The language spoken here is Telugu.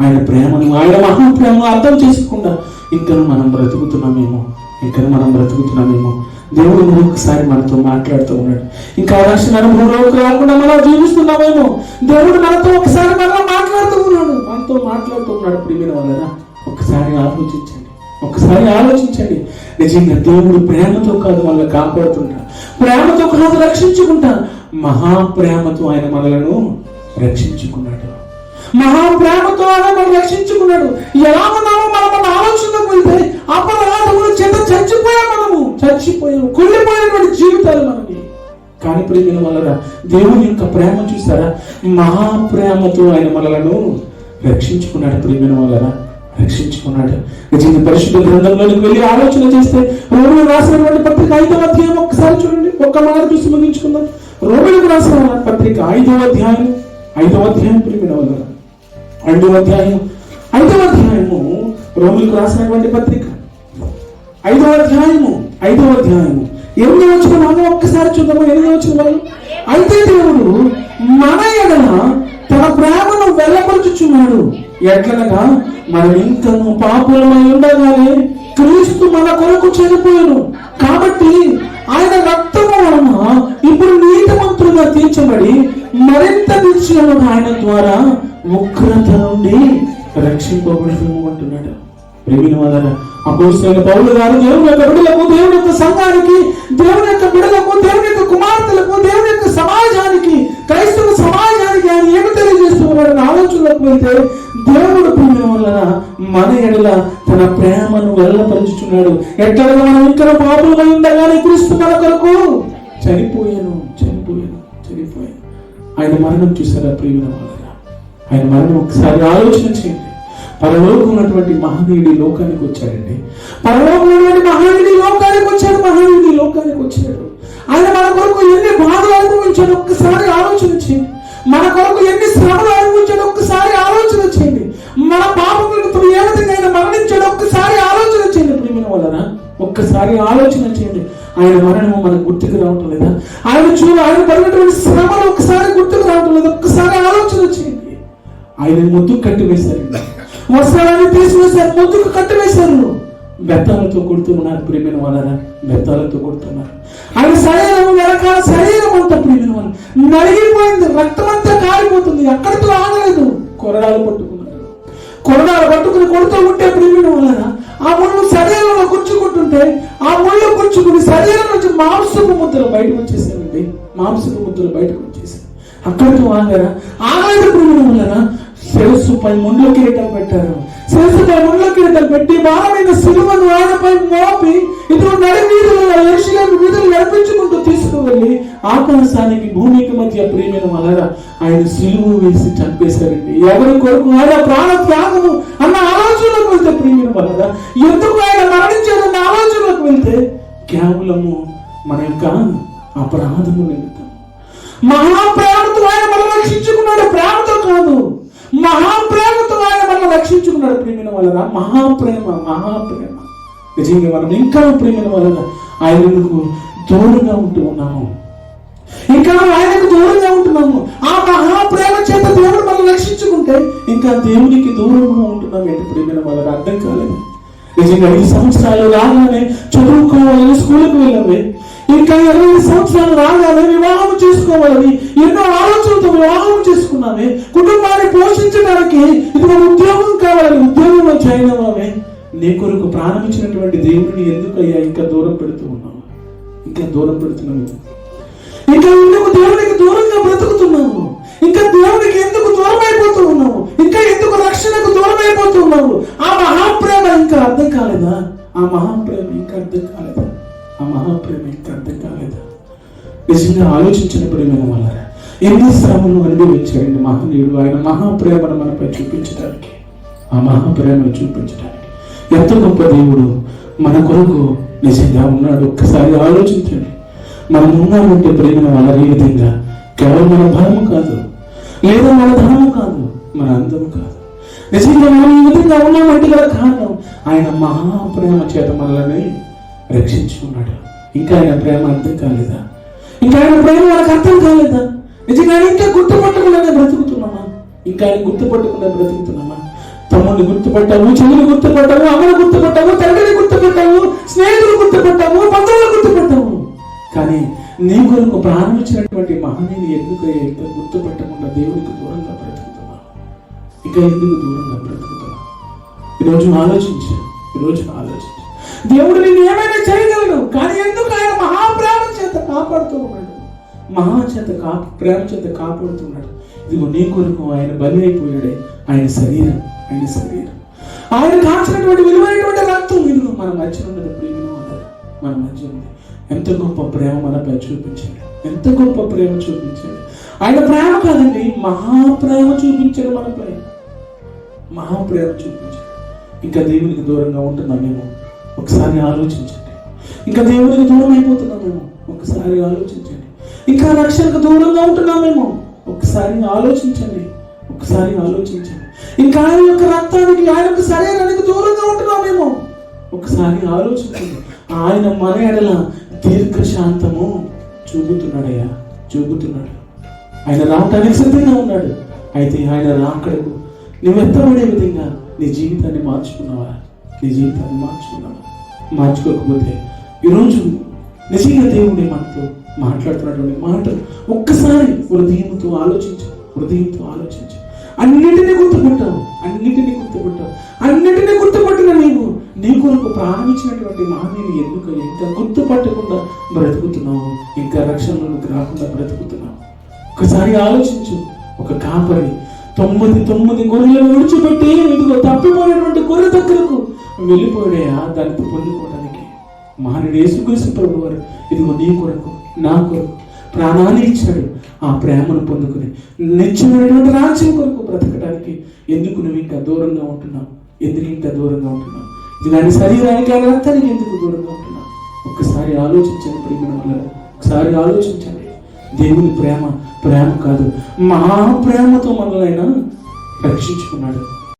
ఆయన ప్రేమను ఆయన మహాప్రేమను అర్థం చేసుకుండా ఇంకా మనం బ్రతుకుతున్నామేమో ఇక్కడ మనం బ్రతుకుతున్నామేమో. దేవుడు మరొకసారి మనతో మాట్లాడుతూ ఉన్నాడు. ఇంకా అలా మూడు రోజులు రాకుండా మనం జీవిస్తున్నామేమో. దేవుడు మనతో ఒకసారి మనలో మాట్లాడుతూ ఉన్నాడు. మనతో మాట్లాడుతూ ఉన్నాడు ప్రియమైన వలన ఒకసారి ఆలోచించండి. ఒకసారి ఆలోచించండి. నిజంగా దేవుడు ప్రేమతో కాదు మనల్ని కాపాడుతుంటా ప్రేమతో కాదు రక్షించుకుంటా మహాప్రేమతో ఆయన మనలను రక్షించుకున్నాడు. మహాప్రేమతో మనం రక్షించుకున్నాడు. ఎలా ఉన్నామో మనం మన ఆలోచనకు వెళ్తే అపరాధములు చేత చచ్చిపోయాం మనము. చచ్చిపోయాము కుళ్ళిపోయినటువంటి జీవితాలు మనకి కానీ ప్రేమిన వలన దేవుని యొక్క ప్రేమ చూసారా? మహాప్రేమతో ఆయన మనలను రక్షించుకున్నాడు ప్రేమిన వలన రక్షించుకున్నాడు. నిజంగా పరిశుద్ధ గ్రంథంలోనికి వెళ్ళి ఆలోచన చేస్తే రోమిలు రాసినటువంటి పత్రిక ఐదవ అధ్యాయం ఒక్కసారి చూడండి. ఒక్క మాట చూసి ముగించుకుందాం రోమిలకు రాసిన పత్రిక ఐదవ అధ్యాయం ఐదవ అధ్యాయం ప్రేమిన వలన ఐదవ అధ్యాయం ఐదవ అధ్యాయము రోమిలకు రాసినటువంటి పత్రిక. ఐదవ అధ్యాయము ఐదవ అధ్యాయము. ఎనిమిది వచ్చిన మనం ఒక్కసారి చూద్దాము? ఎనిమిది వచ్చిన వాళ్ళు? అయితే దేవుడు మన ఎడల తన ప్రేమను వెళ్ళపరుచుచున్నాడు ఎట్లనగా? మనం ఇంకను పాపులమై ఉండగానే క్రీస్తు మన కొరకు చనిపోయాను కాబట్టి ఆయన రక్తము వలన ఇప్పుడు నీతిమంతులుగా తీర్చబడి మరింత నిశ్చయముగా ఆయన ద్వారా ఉగ్రత నుండి రక్షింపబడుతున్నాము అంటున్నాడు. ప్రేమిన వలన అపోస్తులైన పౌలు గారు దేవుని యొక్క బిడలకు దేవుని యొక్క సంఘానికి దేవుని యొక్క బిడలకు దేవుని యొక్క కుమార్తెలకు దేవుని యొక్క సమాజానికి క్రైస్తవ సమాజానికి ఆయన ఏమి తెలియజేస్తూ ఆలోచనలకు ఆలోచనలోకి వెళ్తే దేవుడు ప్రేమిన వలన మన ఎడల తన ప్రేమను వెళ్ళపరుచుచున్నాడు ఎట్లా మనం ఇక్కడ పాపులమై ఉండగానే క్రీస్తు మన కొరకు? చనిపోయాను చనిపోయాను చనిపోయాను. ఆయన మరణం చూసారా ప్రేమిన వలన ఆయన మరణం ఒకసారి ఆలోచన చేయండి పరలోకం ఉన్నటువంటి మహనీయుడి లోకానికి వచ్చాడండి. పరలోకం ఉన్నటువంటి మహనీయుడి లోకానికి వచ్చాడు మహనీయుడి లోకానికి వచ్చాడు. ఆయన మన కొరకు ఎన్ని బాధలు అనుభవించాడు ఒక్కసారి ఆలోచన చేయండి మన కొరకు ఎన్ని శ్రమలు అనుభవించాడు ఒక్కసారి ఆలోచన చేయండి. మన పాపములకు ఏ విధంగా ఆయన మరణించాడు ఒక్కసారి ఆలోచన చేయండి ప్రేమిన వలన ఒక్కసారి ఆలోచన చేయండి. ఆయన మరణము మనకు గుర్తుకు రావటం లేదా? ఆయన చూ ఆయన పడినటువంటి శ్రమలు ఒక్కసారి గుర్తుకు రావటం లేదా? ఒక్కసారి ఆలోచన చేయండి. ఆయన ముద్దుకు కట్టివేశారు. వస్త్రాలని వస్త్రాన్ని తీసివేశారు ముద్దుకు కట్టివేశారు. బెత్తాలతో కొడుతున్నారు ప్రేమిన వాళ్ళ బెత్తాలతో కొడుతున్నారు. ఆయన శరీరం వెనకాల శరీరం అంతా ప్రేమిన వాళ్ళు. నలిగిపోయింది రక్తం అంతా కారిపోతుంది ఎక్కడితో ఆగలేదు. కొరడాలు పట్టుకున్నారు. కొరడాలు పట్టుకుని కొడుతూ ఉంటే ప్రేమిన వలన ఆ ముళ్ళు శరీరంలో గుచ్చుకుంటుంటే ఆ ముళ్ళు గుచ్చుకుని శరీరం నుంచి మాంసపు ముద్దలు బయటకు వచ్చేసారండి మాంసపు ముద్దలు బయటకు వచ్చేసారు అక్కడితో ఆగరా? ఆగలేదు ప్రేమిన వలన శిరస్సుపై ముండ్ల కిరీటం పెట్టారు. శిరస్సుపై ముండ్ల కిరీటం పెట్టి భారమైన సిలువను ఆయనపై మోపి ఇతను నడి వీధులలో ఎరుషులేము వీధులు నడిపించుకుంటూ తీసుకువెళ్ళి ఆకాశానికి భూమికి మధ్య ప్రేమైన వలన ఆయన సిలువు వేసి చంపేశారండి. ఎవరి కొరకు ఆయన ప్రాణ త్యాగము అన్న ఆలోచనలోకి వెళ్తే ప్రేమైన వలన ఎందుకు ఆయన మరణించారన్న ఆలోచనలోకి వెళ్తే కేవలము మన యొక్క అపరాధము నిమిత్తం. మహాప్రేమతో ఆయన మనం రక్షించుకున్నాడు ప్రేమతో కాదు. మహాప్రేమతో ఆయన మనం రక్షించుకున్నాడు ప్రేమిన వలన మహాప్రేమ మహాప్రేమ. నిజంగా మనం ఇంకా ప్రేమిన వలన ఆయనకు దూరంగా ఉంటూ ఉన్నాము. ఇంకా ఆయనకు దూరంగా ఉంటున్నాము. ఆ మహాప్రేమ చేత దేవుడు మనం రక్షించుకుంటే ఇంకా దేవునికి దూరంగా ఉంటున్నాం ఏంటి ప్రేమిన వలన అర్థం కాలేదు. నిజంగా ఈ సంవత్సరాలు రాగానే చదువుకోవాలని స్కూల్కి వెళ్ళాలి. ఇంకా ఇరవై సంవత్సరాలు రాగానే వివాహం చేసుకోవాలని ఎన్నో ఆలోచనలతో వివాహం చేసుకున్నామే. కుటుంబాన్ని పోషించడానికి ఇది ఒక ఉద్యోగం కావాలని ఉద్యోగంలో జాయిన్ నీ కొరకు ప్రాణం ఇచ్చినటువంటి దేవుడిని ఎందుకు అయ్యా ఇంకా దూరం పెడుతూ ఉన్నావు? ఇంకా దూరం పెడుతున్నావు? ఇంకా ఎందుకు దేవుడికి దూరంగా బ్రతుకుతున్నావు? ఇంకా దేవుడికి ఎందుకు అయిపోతూ ఉన్నావు ఇంకా ఎందుకు రక్షణకు దూరం అయిపోతూ ఉన్నావు ఆ మహాప్రేమ ఇంకా అర్థం కాలేదా? ఆ మహాప్రేమ ఇంకా అర్థం కాలేదా? ఆ మహాప్రేమ ఇంకా అర్థం కాలేదా? నిజంగా ఆలోచించిన ప్రేమ వల్ల ఎన్ని శ్రమను అనుభవించాడండి మహనీయుడు. ఆయన మహాప్రేమను మనపై చూపించడానికి ఆ మహాప్రేమను చూపించడానికి. ఎంత గొప్ప దేవుడు మన కొరకు నిజంగా ఉన్నాడు. ఒక్కసారి ఆలోచించండి. మనం ఉన్నామంటే ప్రేమ వాళ్ళ ఈ విధంగా? కేవలం మన భయం కాదు. లేదా మన ధనము కాదు మన అందము కాదు. నిజంగా మనం ఈ విధంగా ఉన్నామంటే గల కారణం. ఆయన మహాప్రేమ చేత మనల్ని రక్షించుకున్నాడు. ఇంకా ఆయన ప్రేమ అర్థం కాలేదా? ఇంకా ఆయన ప్రేమ మనకు అర్థం కాలేదా? నిజంగా ఆయన ఇంకా గుర్తుపట్టకుండానే బ్రతుకుతున్నామా? ఇంకా ఆయన గుర్తుపట్టకుండా బ్రతుకుతున్నామా? తమ్ముడిని గుర్తుపట్టాము చెల్లిని గుర్తుపట్టాము అమ్మను గుర్తుపట్టాము తండ్రిని గుర్తుపట్టాము స్నేహితులు గుర్తుపట్టాము బంధువులు గుర్తుపట్టాము. కానీ నీ కొరకు ప్రారంభించినటువంటి మహనీయులు ఎందుకు ఇంకా గుర్తుపట్టకుండా దేవునికి దూరంగా బ్రతుకుతున్నావు? ఇక ఎందుకు దూరంగా బ్రతుకుతున్నావు? ఈరోజు ఆలోచించు ఈరోజు ఆలోచించు. దేవుడు నేను ఏమైనా చేయగలడు కానీ ఎందుకు ఆయన మహాప్రేమ చేత కాపాడుతూ ఉన్నాడు మహా చేత కా ప్రేమ చేత కాపాడుతున్నాడు. ఇదిగో నీ కొరకు ఆయన బలి అయిపోయాడే ఆయన శరీరం ఆయన శరీరం. ఆయన కాల్చినటువంటి విలువైనటువంటి రక్తం ఇదిగో మన మధ్య ఉన్నది ప్రియమో మన మధ్య ఉంది ఎంత గొప్ప ప్రేమ మనపై చూపించాడు. ఎంత గొప్ప ప్రేమ చూపించాడు. ఆయన ప్రేమ కాదండి మహాప్రేమ చూపించాడు మనపై మహాప్రేమ చూపించాడు. ఇంకా దేవునికి దూరంగా ఉంటున్నామేమో ఒకసారి ఆలోచించండి. ఇంకా దేవునికి దూరం అయిపోతున్నామేమో ఒకసారి ఆలోచించండి. ఇంకా రక్షణకు దూరంగా ఉంటున్నామేమో ఒకసారి ఆలోచించండి. ఒకసారి ఆలోచించండి. ఇంకా ఆయన యొక్క రక్తానికి ఆయన యొక్క శరీరానికి దూరంగా ఉంటున్నామేమో ఒకసారి ఆలోచించండి. ఆయన మన ఎడల దీర్ఘశాంతము చూపుతున్నాడయ్యా చూపుతున్నాడు. ఆయన రావటానికి సిద్ధంగా ఉన్నాడు. అయితే ఆయన రాకడకు నువ్వు ఎత్తబడే విధంగా నీ జీవితాన్ని మార్చుకున్నావా? నీ జీవితాన్ని మార్చుకున్నావా? మార్చుకోకపోతే ఈరోజు నిజంగా దేవుడి మనతో మాట్లాడుతున్నటువంటి మాటలు ఒక్కసారి హృదయంతో ఆలోచించు హృదయంతో ఆలోచించు. అన్నిటినీ గుర్తుపట్టావు అన్నిటినీ గుర్తుపట్టావు అన్నిటినీ గుర్తుపట్టిన నీవు నీ కొరకు ప్రాణం ఇచ్చినటువంటి మహనీయుని ఎందుకు ఇంకా గుర్తుపట్టకుండా బ్రతుకుతున్నావు? ఇంకా రక్షణలోకి రాకుండా బ్రతుకుతున్నావు? ఒకసారి ఆలోచించు. ఒక కాపరి తొమ్మిది తొమ్మిది గొర్రెలను విడిచిపెట్టి ఇదిగో తప్పిపోయినటువంటి గొర్రె దగ్గరకు వెళ్ళిపోయాడయా దానికి పొందుకోవడానికి. మహానుడు యేసుక్రీస్తు ప్రభు వారు ఇదిగో నీ కొరకు నా కొరకు ప్రాణాన్ని ఇచ్చాడు. ఆ ప్రేమను పొందుకుని నిత్యమైనటువంటి రాజ్యం కొరకు బ్రతకడానికి ఎందుకు నువ్వు ఇంకా దూరంగా ఉంటున్నావు? ఎందుకు ఇంకా దూరంగా ఉంటున్నావు? ఇలాంటి శరీరానికి ఆయన ఎందుకు దూరంగా ఉంటున్నావు ఒక్కసారి ఆలోచించండి ప్రేమ ఒకసారి ఆలోచించండి. దేవుని ప్రేమ ప్రేమ కాదు మహా ప్రేమతో మనల్ని ఆయన రక్షించుకున్నాడు.